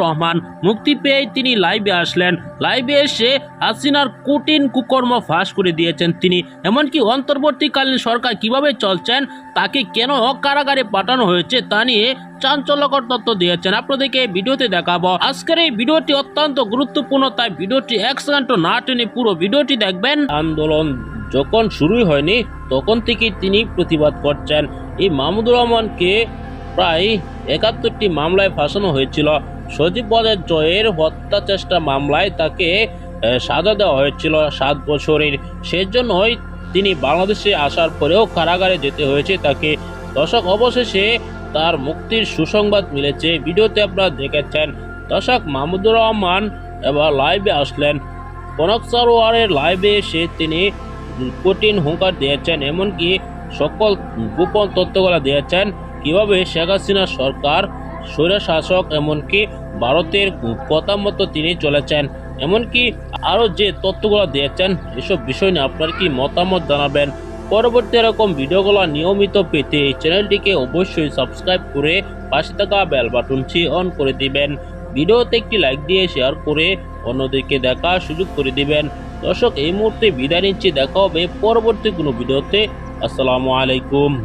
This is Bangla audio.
রহমান মুক্তি পেয়ে তিনি লাইভে আসলেন। লাইভে এসে হাসিনার কঠিন কুকর্ম ফাঁস করে দিয়েছেন তিনি। এমনকি অন্তর্বর্তীকালীন সরকার কীভাবে চলছেন, তাকে কেন কারাগারে পাঠানো হয়েছে, তা নিয়ে চাঞ্চল্যকর তথ্য দিয়েছেন। আপনাদেরকে এই ভিডিওতে দেখাবো। আজকের এই ভিডিওটি অত্যন্ত গুরুত্বপূর্ণ, তাই ভিডিওটি এক সেকেন্ড না টেনে পুরো ভিডিওটি দেখবেন। আন্দোলন যখন শুরুই হয়নি, তখন থেকেই তিনি প্রতিবাদ করছেন। এই মাহমুদুর রহমানকে প্রায় একাত্তরটি মামলায় ফাঁসানো হয়েছিল। সজীব পদের জয়ের হত্যা চেষ্টা মামলায় তাকে সাজা দেওয়া হয়েছিল সাত বছরের। সেজন্যই তিনি বাংলাদেশে আসার পরেও কারাগারে যেতে হয়েছে তাকে। দশক অবশেষে তার মুক্তির সুসংবাদ মিলেছে। ভিডিওতে আপনারা দেখেছেন, দশক মাহমুদুর রহমান এবার লাইভে আসলেন। কনক সারোয়ারের লাইভে এসে তিনি কঠিন হুঙ্কার দিয়েছেন, এমনকি সকল গোপন তথ্যগুলো দিয়েছেন। কীভাবে শেখ হাসিনা সরকার স্বৈর শাসক এমনকি ভারতের কথা মতো তিনি চলেছেন। এমনকি আরও যে তথ্যগুলো দিয়েছেন, এসব বিষয় নিয়ে আপনার কি মতামত জানাবেন? পরবর্তী এরকম ভিডিওগুলো নিয়মিত পেতে এই চ্যানেলটিকে অবশ্যই সাবস্ক্রাইব করে পাশে থাকা বেল বাটনটি অন করে দিবেন। ভিডিওতে একটি লাইক দিয়ে শেয়ার করে অন্যদেরকে দেখার সুযোগ করে দিবেন। দর্শক, এই মুহূর্তে বিদায় নিচ্ছি। দেখা হবে পরবর্তী কোনো ভিডিওতে। আসসালামু আলাইকুম।